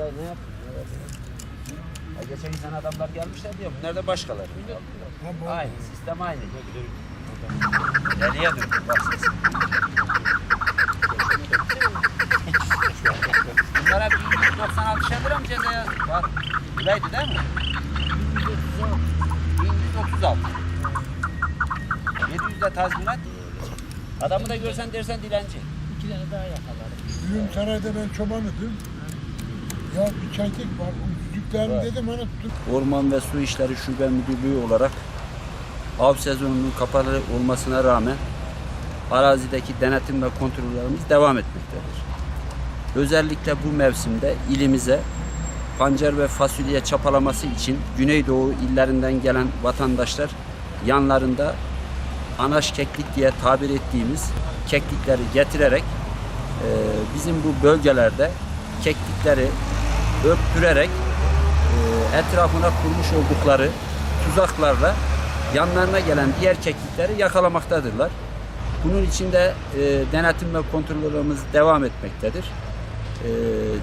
Burayı ne yaptın? Ya geçen sene adamlar gelmişler diyor. Bunlar da başkaları. Aynı. Sistem aynı. Geriye döndü. Bak ses. Bunlara 1196 şey lira mı ceza yazdı? Bak. Buraydı değil mi? 1136. 700 de tazminat. Adamı da görsen dersen dilenci. İki tane daha yakalarım. Ürün sarayda ben çobanıydım. Ya bir çentik var. O düdüklerini dedim hani tut. Orman ve Su İşleri Şube Müdürlüğü olarak av sezonunun kapalı olmasına rağmen arazideki denetim ve kontrollerimiz devam etmektedir. Özellikle bu mevsimde ilimize pancar ve fasulye çapalaması için Güneydoğu illerinden gelen vatandaşlar yanlarında anaş keklik diye tabir ettiğimiz keklikleri getirerek e, bizim bu bölgelerde keklikleri öptürerek e, etrafına kurmuş oldukları tuzaklarla yanlarına gelen diğer keklikleri yakalamaktadırlar. Bunun için de e, denetim ve kontrollerimiz devam etmektedir. E,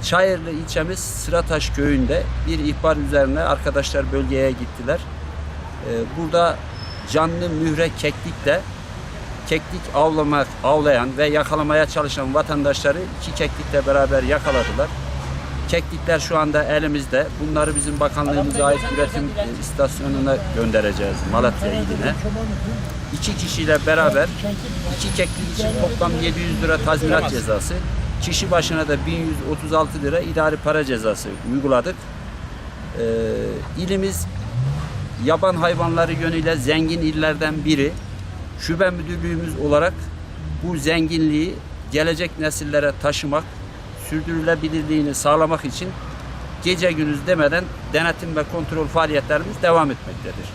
Çayırlı ilçemiz Sırataş köyünde bir ihbar üzerine arkadaşlar bölgeye gittiler. E, burada canlı mühre keklikle keklik avlamak, avlayan ve yakalamaya çalışan vatandaşları iki keklikle beraber yakaladılar. Keklikler şu anda elimizde. Bunları bizim bakanlığımıza ait üretim istasyonuna göndereceğiz Malatya iline. İki kişiyle beraber iki keklik için toplam 700 lira tazminat cezası. Kişi başına da 1136 lira idari para cezası uyguladık. Ee, ilimiz yaban hayvanları yönüyle zengin illerden biri. Şube müdürlüğümüz olarak bu zenginliği gelecek nesillere taşımak, sürdürülebilirliğini sağlamak için gece gündüz demeden denetim ve kontrol faaliyetlerimiz devam etmektedir.